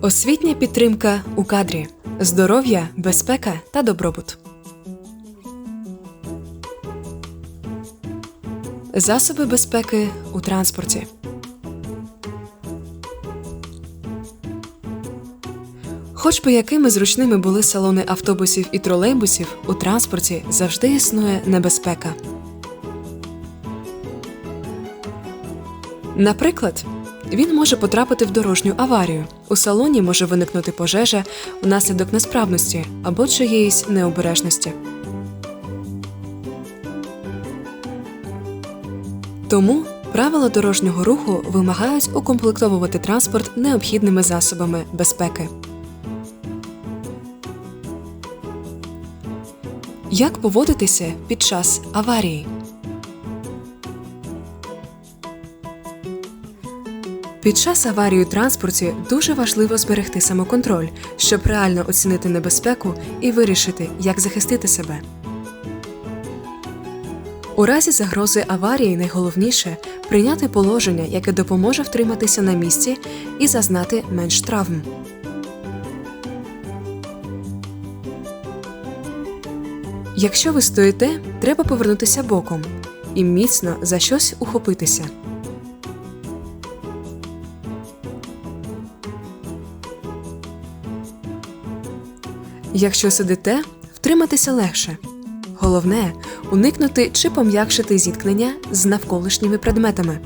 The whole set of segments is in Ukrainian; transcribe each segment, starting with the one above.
Освітня підтримка у кадрі, здоров'я, безпека та добробут. Засоби безпеки у транспорті. Хоч би якими зручними були салони автобусів і тролейбусів, у транспорті завжди існує небезпека. Наприклад, він може потрапити в дорожню аварію. У салоні може виникнути пожежа внаслідок несправності або чиєїсь необережності. Тому правила дорожнього руху вимагають укомплектовувати транспорт необхідними засобами безпеки. Як поводитися під час аварії? Під час аварії у транспорті дуже важливо зберегти самоконтроль, щоб реально оцінити небезпеку і вирішити, як захистити себе. У разі загрози аварії найголовніше прийняти положення, яке допоможе втриматися на місці і зазнати менш травм. Якщо ви стоїте, треба повернутися боком і міцно за щось ухопитися. Якщо сидите, втриматися легше. Головне уникнути чи пом'якшити зіткнення з навколишніми предметами.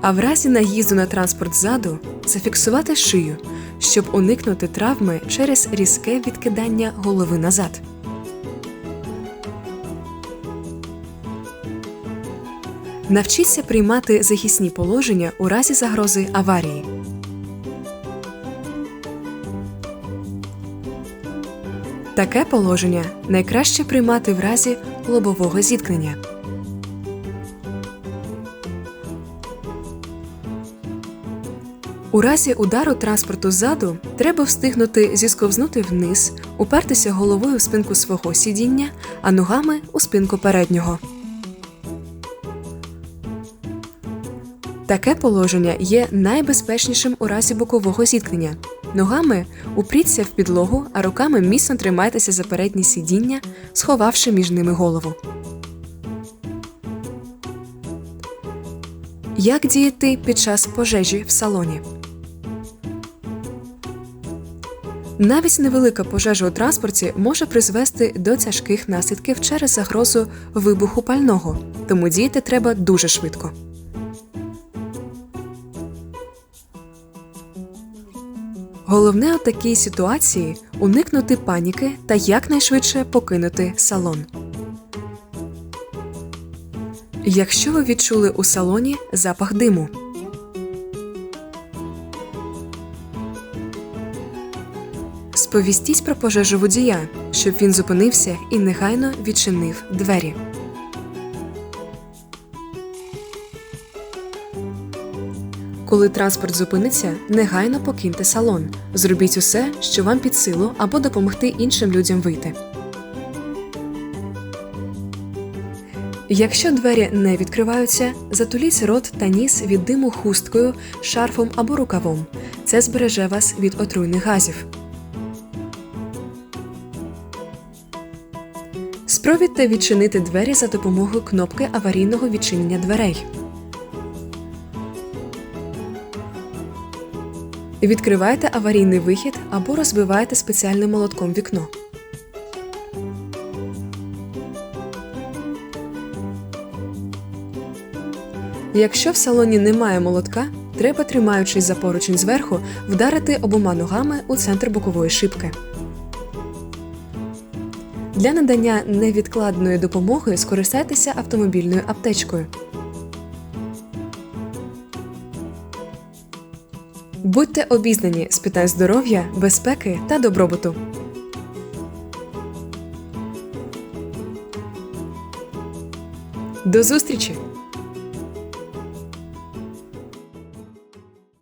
А в разі наїзду на транспорт ззаду зафіксувати шию, щоб уникнути травми через різке відкидання голови назад. Навчіться приймати захисні положення у разі загрози аварії. Таке положення найкраще приймати в разі лобового зіткнення. У разі удару транспорту ззаду треба встигнути зісковзнути вниз, упертися головою в спинку свого сидіння, а ногами у спинку переднього. Таке положення є найбезпечнішим у разі бокового зіткнення. Ногами упріться в підлогу, а руками міцно тримайтеся за переднє сидіння, сховавши між ними голову. Як діяти під час пожежі в салоні? Навіть невелика пожежа у транспорті може призвести до тяжких наслідків через загрозу вибуху пального, тому діяти треба дуже швидко. Головне у такій ситуації уникнути паніки та якнайшвидше покинути салон. Якщо ви відчули у салоні запах диму, сповістіть про пожежу водія, щоб він зупинився і негайно відчинив двері. Коли транспорт зупиниться, негайно покиньте салон. Зробіть усе, що вам під силу, або допомогти іншим людям вийти. Якщо двері не відкриваються, затуліть рот та ніс від диму хусткою, шарфом або рукавом. Це збереже вас від отруйних газів. Спробуйте відчинити двері за допомогою кнопки аварійного відчинення дверей. Відкривайте аварійний вихід або розбивайте спеціальним молотком вікно. Якщо в салоні немає молотка, треба, тримаючись за поручень зверху, вдарити обома ногами у центр бокової шибки. Для надання невідкладної допомоги скористайтеся автомобільною аптечкою. Будьте обізнані з питань здоров'я, безпеки та добробуту. До зустрічі!